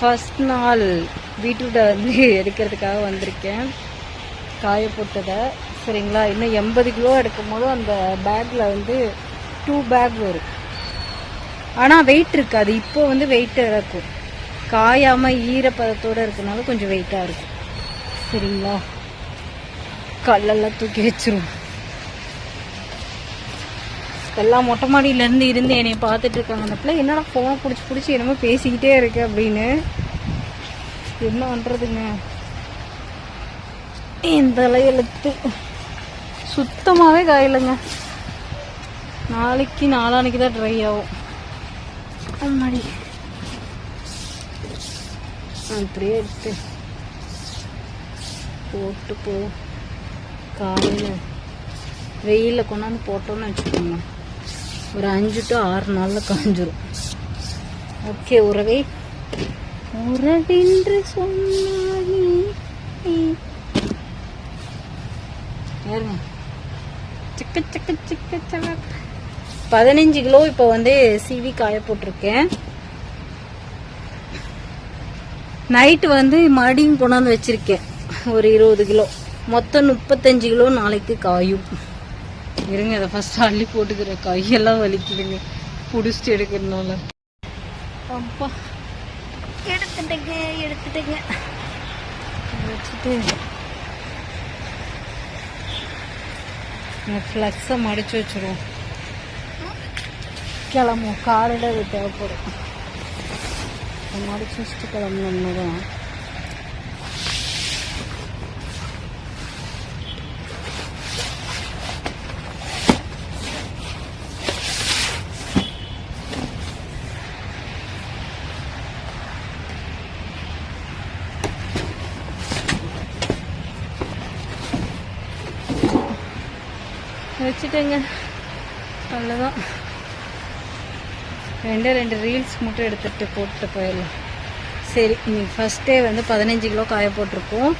First நாள் பீட்ரூட்டை வந்து எடுக்கிறதுக்காக வந்திருக்கேன். காய போட்டதை. சரிங்களா? இன்னும் எண்பது கிலோ எடுக்கும் போது அந்த பேக்கில் வந்து டூ பேக் வரும். ஆனால் வெயிட் இருக்காது. இப்போ வந்து வெயிட் இருக்கும். காயாமல் ஈரப்பதத்தோடு இருக்கனால கொஞ்சம் வெயிட்டாக இருக்கும். சரிங்களா? கல்லெல்லாம் தூக்கி வச்சிரும் எல்லாம் மொட்டை மாடியிலேருந்து இருந்து என்னை பார்த்துட்டு இருக்காங்க. அந்த பிள்ளை என்னடா ஃபோனை பிடிச்சி பிடிச்சி என்னமோ பேசிக்கிட்டே இருக்கு அப்படின்னு. என்ன பண்ணுறதுங்க இந்த இலையெழுத்து சுத்தமாகவே காயலைங்க. நாளைக்கு நாளானைக்கு தான் ட்ரை ஆகும். அம்மாடி அப்படியே எடுத்து போட்டு போ. காலையில் வெயிலில் கொண்டாந்து போட்டோம்னு வச்சுக்கோங்க. ஒரு அஞ்சு டு ஆறு நாளில் காஞ்சிரும். ஓகே உறவே. உறவென்று சொன்னால் யாருங்க? சிக்க சிக்க சிக்க சக்க. பதினஞ்சு கிலோ இப்போ வந்து சிவி காய போட்டிருக்கேன். நைட்டு வந்து மறுபடியும் கொண்டாந்து வச்சிருக்கேன். ஒரு இருபது கிலோ. மொத்தம் முப்பத்தஞ்சு கிலோ நாளைக்கு காயும். இருங்க அதை ஃபர்ஸ்ட் அள்ளி போட்டுக்கிறேன். கையெல்லாம் வலிக்குதுங்க. பிடிச்சிட்டு எடுக்கிறதுனால அப்பா. எடுத்துட்டேங்க எடுத்துட்டேங்க. வச்சுட்டு. ஃப்ளக்ஸை மடிச்சு வச்சிருவோம். கிளம்புவோம். காலையில் அது தேவைப்படும். மடிச்சு வச்சுட்டு கிளம்புனோம்னா தான் வச்சுட்டேங்க. அவ்வளோதான் ரெண்டே ரெண்டு ரீல்ஸ் மட்டும் எடுத்துகிட்டு போட்டு போயிடலாம். சரி இன்னைக்கு ஃபஸ்ட்டே வந்து பதினஞ்சு கிலோ காய போட்டிருக்கோம்.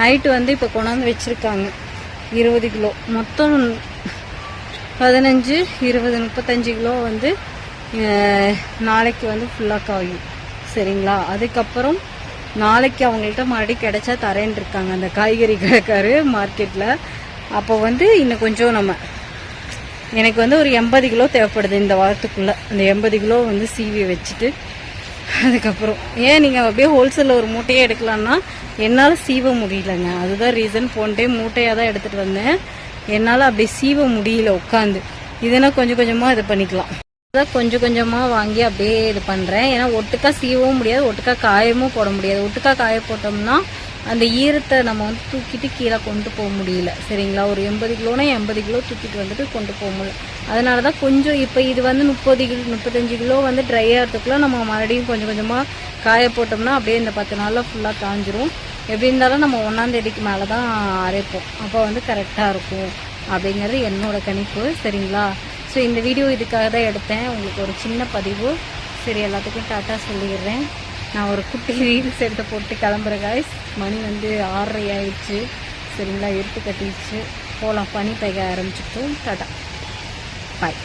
நைட்டு வந்து இப்போ கொண்டாந்து வச்சுருக்காங்க. இருபது கிலோ. மொத்தம் பதினஞ்சு இருபது முப்பத்தஞ்சு கிலோ வந்து நாளைக்கு வந்து ஃபுல்லாக காயும். சரிங்களா? அதுக்கப்புறம் நாளைக்கு அவங்கள்ட்ட மறுபடியும் கிடைச்சா தரேன் இருக்காங்க அந்த காய்கறி கடைக்காரு மார்க்கெட்டில் அப்போ வந்து இன்னும் கொஞ்சம் நம்ம எனக்கு வந்து ஒரு எண்பது கிலோ தேவைப்படுது இந்த வாரத்துக்குள்ளே. அந்த எண்பது கிலோ வந்து சீவி வச்சுட்டு அதுக்கப்புறம். ஏன் நீங்கள் அப்படியே ஹோல்சேலில் ஒரு மூட்டையே எடுக்கலான்னா என்னால் சீவ முடியலங்க. அதுதான் ரீசன் போன டைம் மூட்டையாக தான் எடுத்துகிட்டு வந்தேன். என்னால் அப்படி சீவ முடியல உட்காந்து இதெல்லாம் கொஞ்சம் கொஞ்சமாக இது பண்ணிக்கலாம். அதான் கொஞ்சம் கொஞ்சமாக வாங்கி அப்படியே இது பண்ணுறேன் ஏன்னா ஒட்டுக்கா சீவவும் முடியாது ஒட்டுக்கா காயமும் போட முடியாது. ஒட்டுக்கா காய போட்டோம்னா அந்த ஈரத்தை நம்ம வந்து தூக்கிட்டு கீழே கொண்டு போக முடியல. சரிங்களா? ஒரு எண்பது கிலோனா எண்பது கிலோ தூக்கிட்டு வந்துட்டு கொண்டு போக முடியல. அதனால தான் கொஞ்சம் இப்போ இது வந்து முப்பது கிலோ முப்பத்தஞ்சு கிலோ வந்து ட்ரை ஆகிறதுக்குள்ளே நம்ம மறுபடியும் கொஞ்சம் கொஞ்சமாக காய போட்டோம்னா அப்படியே இந்த பத்து நாளில் ஃபுல்லாக காஞ்சிரும். எப்படி இருந்தாலும் நம்ம ஒன்றாந்தேதிக்கு மேலே தான் அரைப்போம். அப்போ வந்து கரெக்டாக இருக்கும் அப்படிங்கிறது என்னோடய கணிப்பு. சரிங்களா? ஸோ இந்த வீடியோ இதுக்காக தான் எடுத்தேன். உங்களுக்கு ஒரு சின்ன பதிவு. சரி எல்லாத்துக்கும் டாட்டா சொல்லிடுறேன். நான் ஒரு குட்டி ரீல்ஸ் எடுத்து போட்டு கிளம்புறேன் காய்ஸ் மணி வந்து ஆறரை ஆயிடுச்சு. சரிங்களா எடுத்து கட்டிடுச்சு. போகலாம் பனி பெய்ய ஆரம்பிச்சுட்டோம். டாட்டா பாய்